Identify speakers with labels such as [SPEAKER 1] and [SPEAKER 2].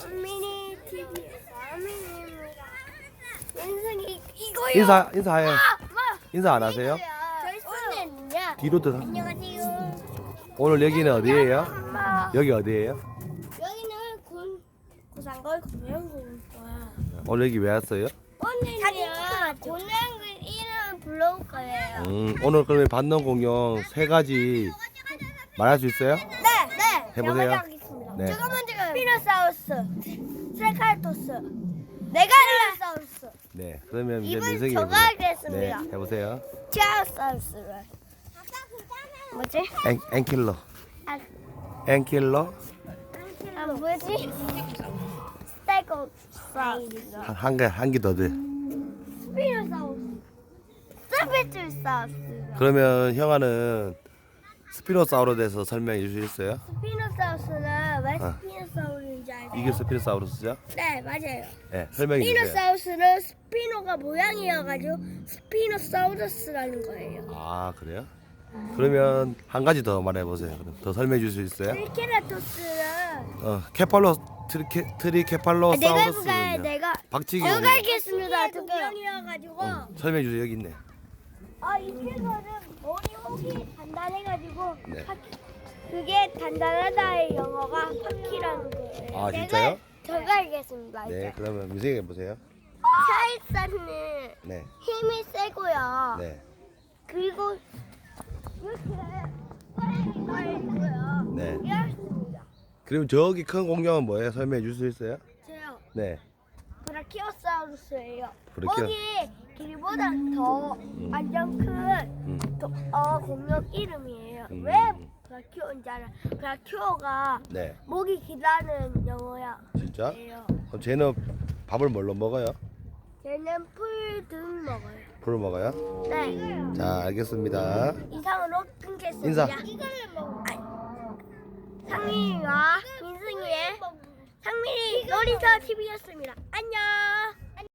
[SPEAKER 1] TV 미니입니다. 민승이 이거요.
[SPEAKER 2] 인사 인사해요.
[SPEAKER 1] 아,
[SPEAKER 2] 인사 안 하세요? 뒤로 들.
[SPEAKER 1] 안녕하세요.
[SPEAKER 2] 오늘 여기는 어디예요? 여기 어디예요?
[SPEAKER 1] 여기는 군 고산걸 공연공원이야.
[SPEAKER 2] 오늘 여기 왜 왔어요?
[SPEAKER 1] 이름 불러올 거예요.
[SPEAKER 2] 음, 오늘 그러면 받는 공연 세 가지 말할 수 있어요?
[SPEAKER 1] 네, 네.
[SPEAKER 2] 해보세요.
[SPEAKER 1] 하겠습니다.
[SPEAKER 2] 네.
[SPEAKER 1] 먼 저 가요. 스피노사우루스, 스칼토스, 메갈로사우루스,
[SPEAKER 2] 네. 그러면 이제
[SPEAKER 1] 이분
[SPEAKER 2] 민석이
[SPEAKER 1] 저거
[SPEAKER 2] 해보세요.
[SPEAKER 1] 하겠습니다.
[SPEAKER 2] 네, 해보세요.
[SPEAKER 1] 티아우사우루스를. 뭐지?
[SPEAKER 2] 앵, 앵킬러.
[SPEAKER 1] 아,
[SPEAKER 2] 앵킬러
[SPEAKER 1] 아 뭐지? 스테고사우루스,
[SPEAKER 2] 한개 한 개 더 돼.
[SPEAKER 1] 스피노사우루스, 스피노사우루스.
[SPEAKER 2] 그러면 형아는 스피노사우루스에서 설명해 있어요?
[SPEAKER 1] 스피노사우루스는 왜
[SPEAKER 2] 아.
[SPEAKER 1] 스피노사우루스인지 알아요?
[SPEAKER 2] 이게 스피노사우루스죠?
[SPEAKER 1] 네, 맞아요.
[SPEAKER 2] 네, 설명해 주세요.
[SPEAKER 1] 스피노사우루스는 스피노가 모양이어가지고 스피노사우루스라는 거예요.
[SPEAKER 2] 아 그래요? 그러면 한 가지 더 말해 보세요. 그럼 더 설명해 줄 수 있어요?
[SPEAKER 1] 트리케라토스는
[SPEAKER 2] 어, 케팔로 트리케
[SPEAKER 1] 내가 해볼까요?
[SPEAKER 2] 트리케팔로사우루스는요.
[SPEAKER 1] 내가
[SPEAKER 2] 박치기 오리.
[SPEAKER 1] 알겠습니다. 모양이어가지고
[SPEAKER 2] 어, 설명해 주세요. 여기 있네.
[SPEAKER 1] 아, 이 친구는 혹이 단단해가지고
[SPEAKER 2] 네.
[SPEAKER 1] 파키. 그게 단단하다의 영어가 파키라는 거예요.
[SPEAKER 2] 아, 진짜요?
[SPEAKER 1] 제가 알겠습니다.
[SPEAKER 2] 네,
[SPEAKER 1] 이제
[SPEAKER 2] 그러면 민석이 해 보세요.
[SPEAKER 1] 차이사는
[SPEAKER 2] 네,
[SPEAKER 1] 힘이 세고요.
[SPEAKER 2] 네,
[SPEAKER 1] 그리고 이렇게 사랑이 걸고요.
[SPEAKER 2] 네.
[SPEAKER 1] 이렇습니다.
[SPEAKER 2] 그럼 저기 큰 공룡은 뭐예요? 설명해 줄 수 있어요?
[SPEAKER 1] 저요.
[SPEAKER 2] 네.
[SPEAKER 1] 브라키오사우루스예요.
[SPEAKER 2] 브라키오-
[SPEAKER 1] 거기 길보다 더 완전 큰
[SPEAKER 2] 음.
[SPEAKER 1] 도- 어, 공룡 이름이에요.
[SPEAKER 2] 음.
[SPEAKER 1] 왜 브라키오인지 알아요? 브라키오가
[SPEAKER 2] 네.
[SPEAKER 1] 목이 기다는 영어야.
[SPEAKER 2] 진짜?
[SPEAKER 1] 예요.
[SPEAKER 2] 그럼 쟤는 밥을 뭘로 먹어요?
[SPEAKER 1] 얘는 풀 등 먹어요.
[SPEAKER 2] 풀을 먹어요?
[SPEAKER 1] 네.
[SPEAKER 2] 자, 알겠습니다.
[SPEAKER 1] 이상으로 끊겠습니다.
[SPEAKER 2] 인사.
[SPEAKER 1] 이거를 먹어. 상민이와 민승이의 상민이 놀이터 TV였습니다. 안녕.